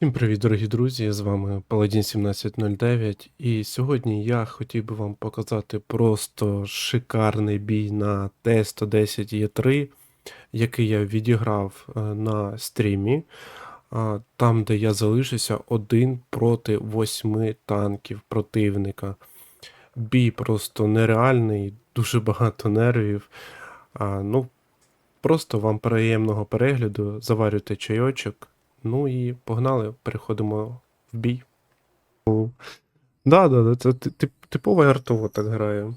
Всім привіт, дорогі друзі! З вами Паладін 1709, і сьогодні я хотів би вам показати просто шикарний бій на Т-110Е3, який я відіграв е, на стрімі, там, де я залишився один проти восьми танків противника. Бій просто нереальний, дуже багато нервів. Ну, просто вам приємного перегляду, заварюйте чайочок. Ну і погнали, переходимо в бій. Да, да, да, це тип- типове артово так грає.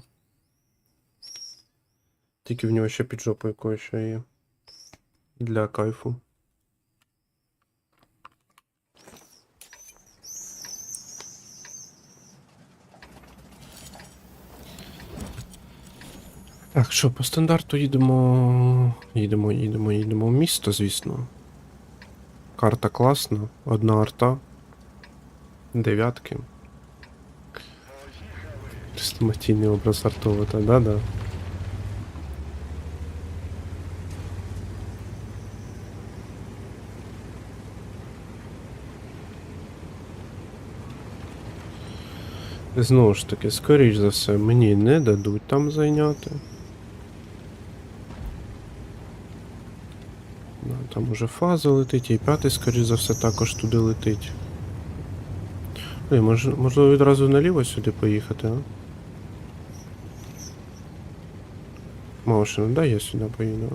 Тільки в нього ще під жопою кое-що є. Для кайфу. Так, що, по стандарту їдемо. Їдемо, їдемо, їдемо в місто, звісно. Карта класна, одна арта. Дев'ятки. Хрестоматійний образ артового, та да-да. Знову ж таки, скоріш за все, мені не дадуть там зайняти. Да, Там уже фаза летить, і п'ятий, скоріш за все, також туди летить. Ой, може, можливо відразу наліво сюди поїхати, а? Моушен, дай я сюди поїду.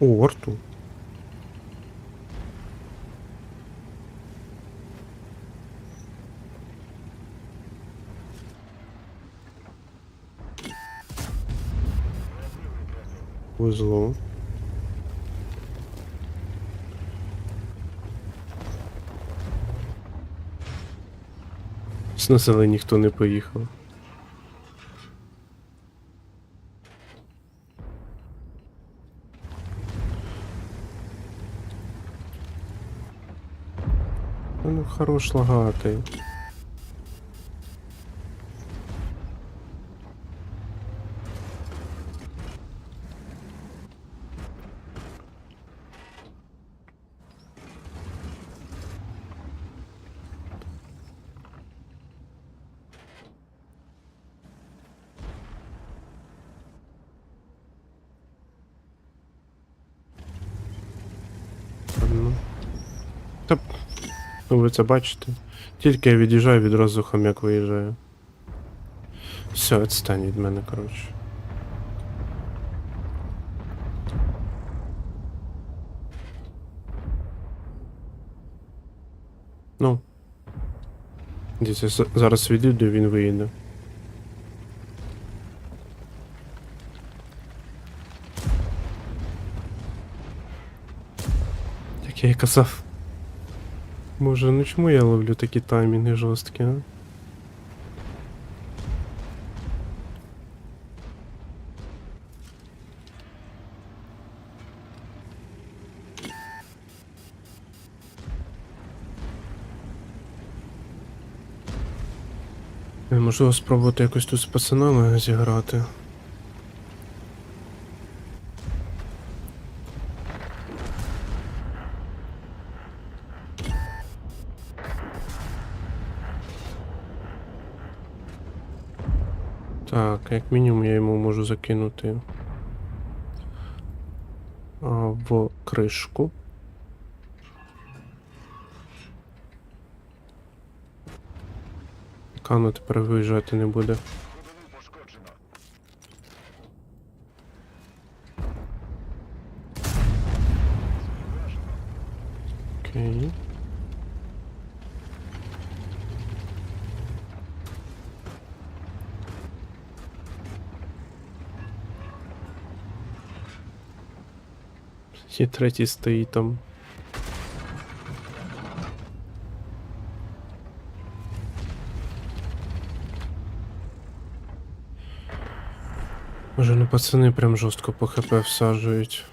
О, арту. Повезло. З населення ніхто не поїхав. Ну, хорош лагати. Ну. Та... Ну ви це бачите. Тільки я від'їжджаю, відразу хомяк виїжджає. Все, відстань від мене, коротше. Ну. Десь зараз відійду, він виїде. Як я і казав. Боже, ну чому я ловлю такі таймінги жорсткі, а? Можливо спробувати якось тут з пацанами зіграти. Так, як мінімум я йому можу закинути в кришку. Кано тепер виїжджати не буде. Окей. І третій стоїть там. Може, ну пацани прям жорстко по хп всаджують.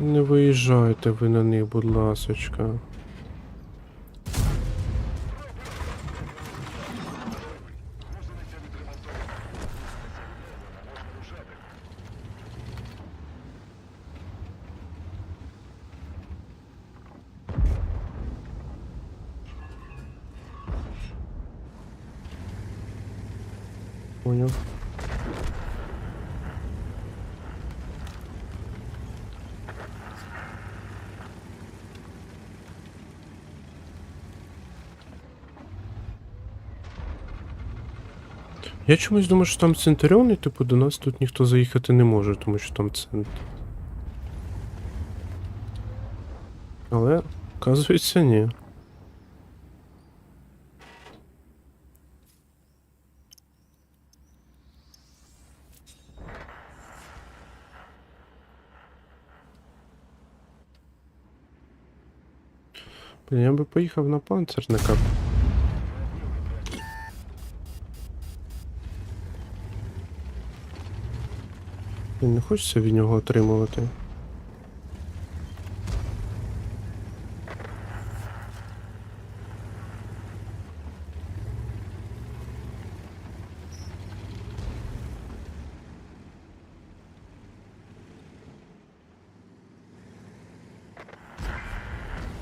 Не виїжджайте ви на них, будь ласочка. Поняв. Я чомусь думаю, що там Центуріон, і типу до нас тут ніхто заїхати не може, тому що там центр. Але, оказується, ні. Я би поїхав на панцерника. Він Не хочеться від нього отримувати.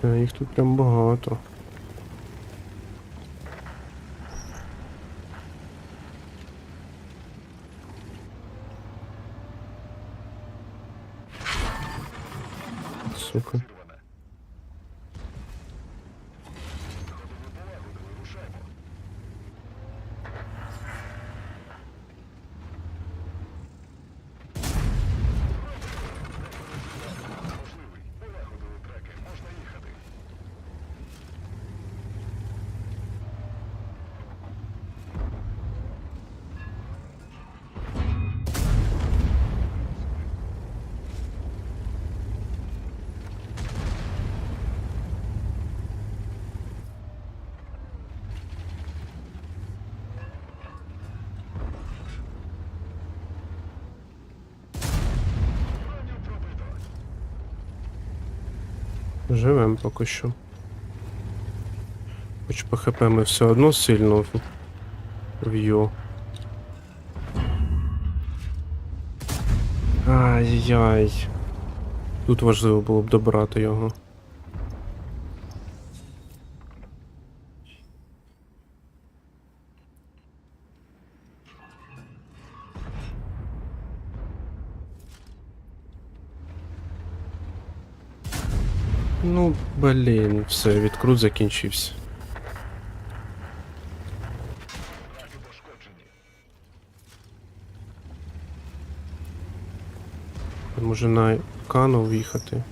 Їх тут прям багато. Сука. Живем поки що. Хоч по ХП ми все одно сильно в'ю. Ай-яй. Тут важливо було б добрати його. Ну, блін, все, відкрут закінчився. Може на кану в'їхати.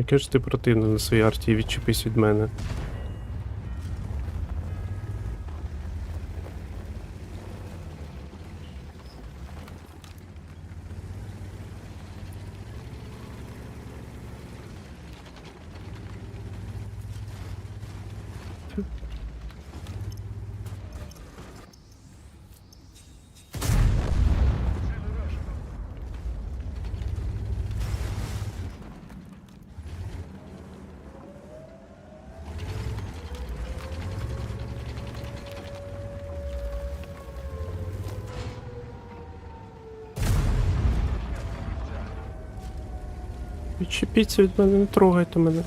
Яке ж ти противне на своїй арті, відчепись від мене. Відчепіться від мене, не трогайте мене.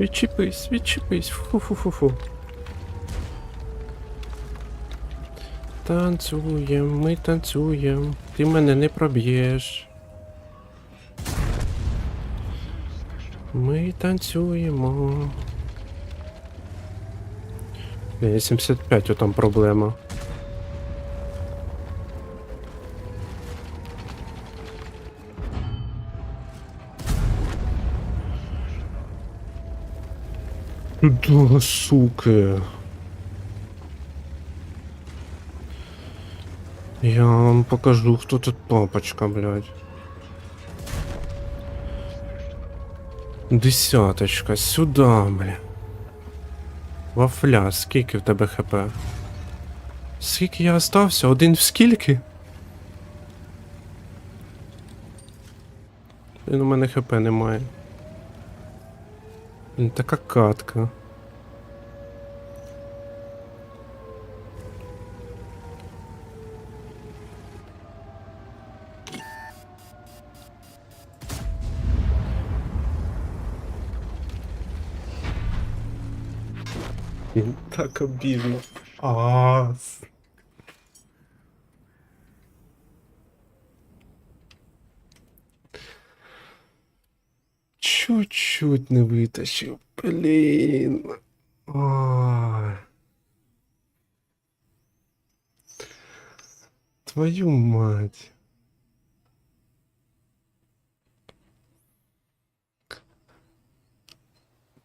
Відчепись, відчепись. Фу-фу-фу-фу. Танцюєм, ми танцюєм. Ти мене не проб'єш. Ми танцюємо. Е, 75 отам проблема. Да, суки. Я вам покажу, хто тут папочка, блядь. Десяточка, сюда, бля. Вафля, скільки в тебе хп? Скільки я остався? Один в скільки? Він у мене хп немає. Блін, така катка. так обідно. А. Чуть-чуть не витащив. Блін. Ой. Твою мать.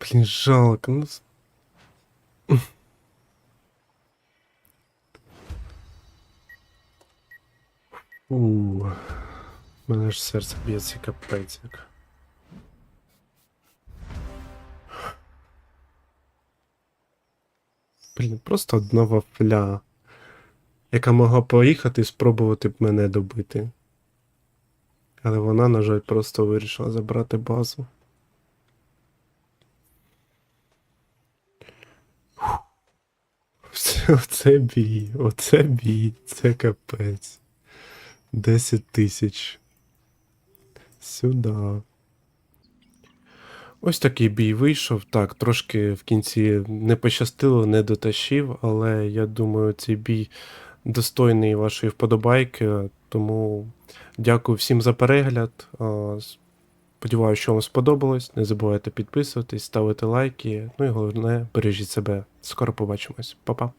Блін, жалко. Ну, У, мене ж серце б'ється капець як. Блін, просто одна вафля, яка могла поїхати і спробувати б мене добити. Але вона, на жаль, просто вирішила забрати базу. Оце бій, оце бій, це капець. 10 тисяч. Сюда. Ось такий бій вийшов. Так, трошки в кінці не пощастило, не дотащив, але я думаю, цей бій достойний вашої вподобайки. Тому дякую всім за перегляд. Сподіваюся, що вам сподобалось. Не забувайте підписуватись, ставити лайки. Ну і головне, бережіть себе. Скоро побачимось. Па-па.